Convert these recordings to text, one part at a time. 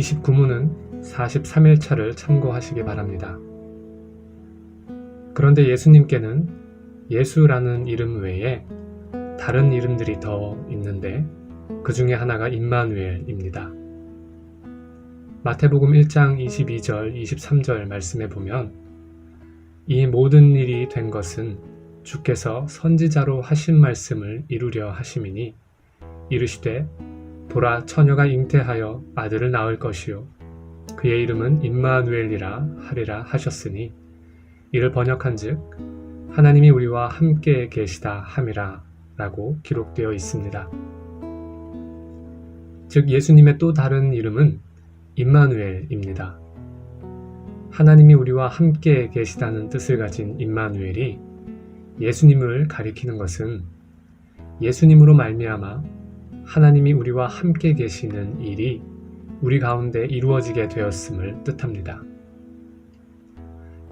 29문은 43일차를 참고하시기 바랍니다. 그런데 예수님께는 예수라는 이름 외에 다른 이름들이 더 있는데 그 중에 하나가 임마누엘입니다. 마태복음 1장 22절, 23절 말씀에 보면 이 모든 일이 된 것은 주께서 선지자로 하신 말씀을 이루려 하심이니 이르시되 보라 처녀가 잉태하여 아들을 낳을 것이요 그의 이름은 임마누엘이라 하리라 하셨으니 이를 번역한즉 하나님이 우리와 함께 계시다 함이라 라고 기록되어 있습니다. 즉 예수님의 또 다른 이름은 임마누엘입니다. 하나님이 우리와 함께 계시다는 뜻을 가진 임마누엘이 예수님을 가리키는 것은 예수님으로 말미암아 하나님이 우리와 함께 계시는 일이 우리 가운데 이루어지게 되었음을 뜻합니다.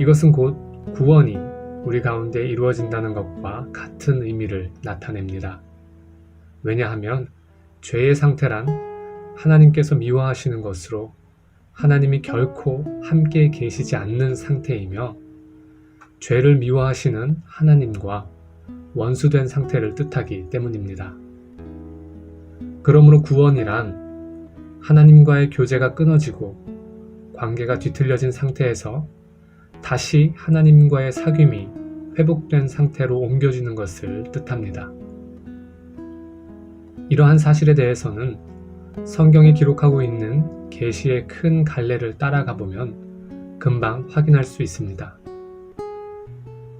이것은 곧 구원이 우리 가운데 이루어진다는 것과 같은 의미를 나타냅니다. 왜냐하면 죄의 상태란 하나님께서 미워하시는 것으로 하나님이 결코 함께 계시지 않는 상태이며 죄를 미워하시는 하나님과 원수된 상태를 뜻하기 때문입니다. 그러므로 구원이란 하나님과의 교제가 끊어지고 관계가 뒤틀려진 상태에서 다시 하나님과의 사귐이 회복된 상태로 옮겨지는 것을 뜻합니다. 이러한 사실에 대해서는 성경이 기록하고 있는 계시의 큰 갈래를 따라가 보면 금방 확인할 수 있습니다.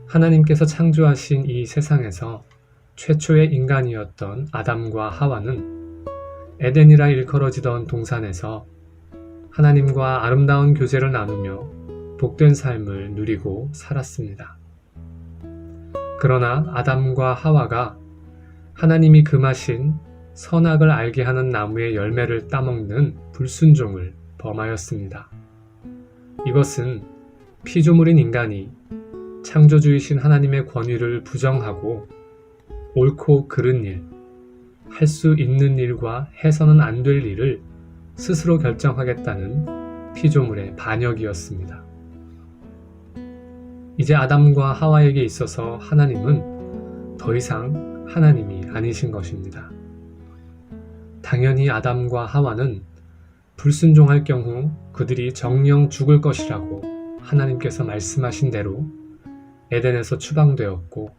하나님께서 창조하신 이 세상에서 최초의 인간이었던 아담과 하와는 에덴이라 일컬어지던 동산에서 하나님과 아름다운 교제를 나누며 복된 삶을 누리고 살았습니다. 그러나 아담과 하와가 하나님이 금하신 선악을 알게 하는 나무의 열매를 따먹는 불순종을 범하였습니다. 이것은 피조물인 인간이 창조주이신 하나님의 권위를 부정하고 옳고 그른 일, 할 수 있는 일과 해서는 안 될 일을 스스로 결정하겠다는 피조물의 반역이었습니다. 이제 아담과 하와에게 있어서 하나님은 더 이상 하나님이 아니신 것입니다. 당연히 아담과 하와는 불순종할 경우 그들이 정령 죽을 것이라고 하나님께서 말씀하신 대로 에덴에서 추방되었고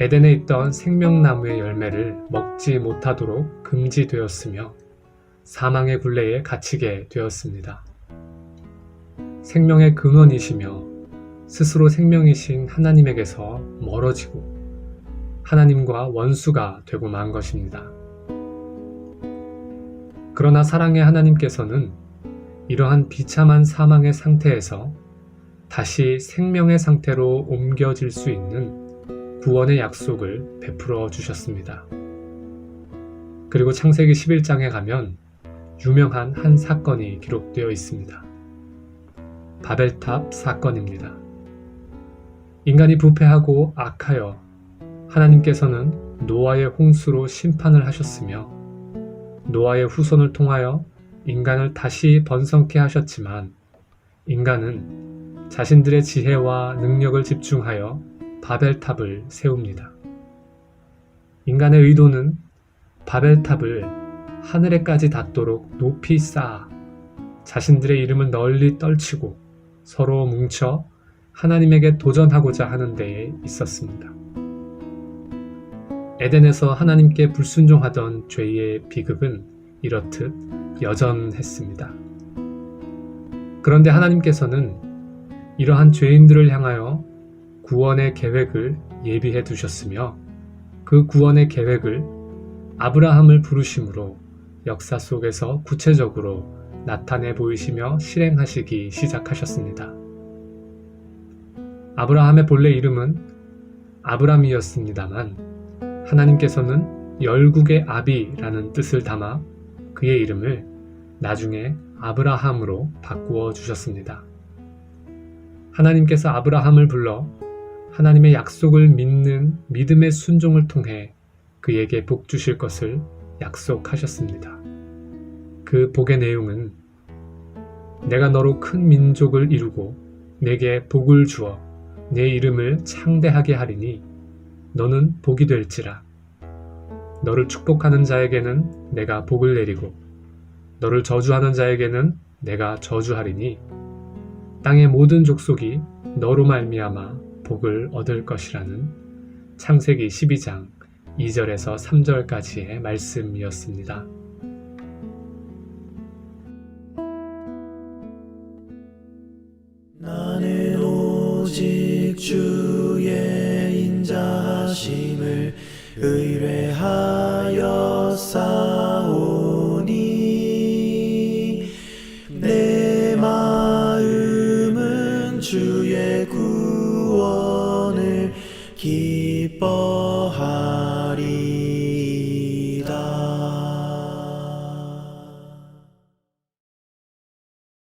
에덴에 있던 생명나무의 열매를 먹지 못하도록 금지되었으며 사망의 굴레에 갇히게 되었습니다. 생명의 근원이시며 스스로 생명이신 하나님에게서 멀어지고 하나님과 원수가 되고 만 것입니다. 그러나 사랑의 하나님께서는 이러한 비참한 사망의 상태에서 다시 생명의 상태로 옮겨질 수 있는 구원의 약속을 베풀어 주셨습니다. 그리고 창세기 11장에 가면 유명한 한 사건이 기록되어 있습니다. 바벨탑 사건입니다. 인간이 부패하고 악하여 하나님께서는 노아의 홍수로 심판을 하셨으며 노아의 후손을 통하여 인간을 다시 번성케 하셨지만 인간은 자신들의 지혜와 능력을 집중하여 바벨탑을 세웁니다. 인간의 의도는 바벨탑을 하늘에까지 닿도록 높이 쌓아 자신들의 이름을 널리 떨치고 서로 뭉쳐 하나님에게 도전하고자 하는 데에 있었습니다. 에덴에서 하나님께 불순종하던 죄의 비극은 이렇듯 여전했습니다. 그런데 하나님께서는 이러한 죄인들을 향하여 구원의 계획을 예비해 두셨으며 그 구원의 계획을 아브라함을 부르심으로 역사 속에서 구체적으로 나타내 보이시며 실행하시기 시작하셨습니다. 아브라함의 본래 이름은 아브람이었습니다만 하나님께서는 열국의 아비라는 뜻을 담아 그의 이름을 나중에 아브라함으로 바꾸어 주셨습니다. 하나님께서 아브라함을 불러 하나님의 약속을 믿는 믿음의 순종을 통해 그에게 복 주실 것을 약속하셨습니다. 그 복의 내용은 내가 너로 큰 민족을 이루고 내게 복을 주어 내 이름을 창대하게 하리니 너는 복이 될지라. 너를 축복하는 자에게는 내가 복을 내리고 너를 저주하는 자에게는 내가 저주하리니 땅의 모든 족속이 너로 말미암아 복을 얻을 것이라는 창세기 12장 2절에서 3절까지의 말씀이었습니다. 나는 오직 주의 인자하심을 의뢰하여 싸우니 내 마음은 주의 구 구원을 기뻐하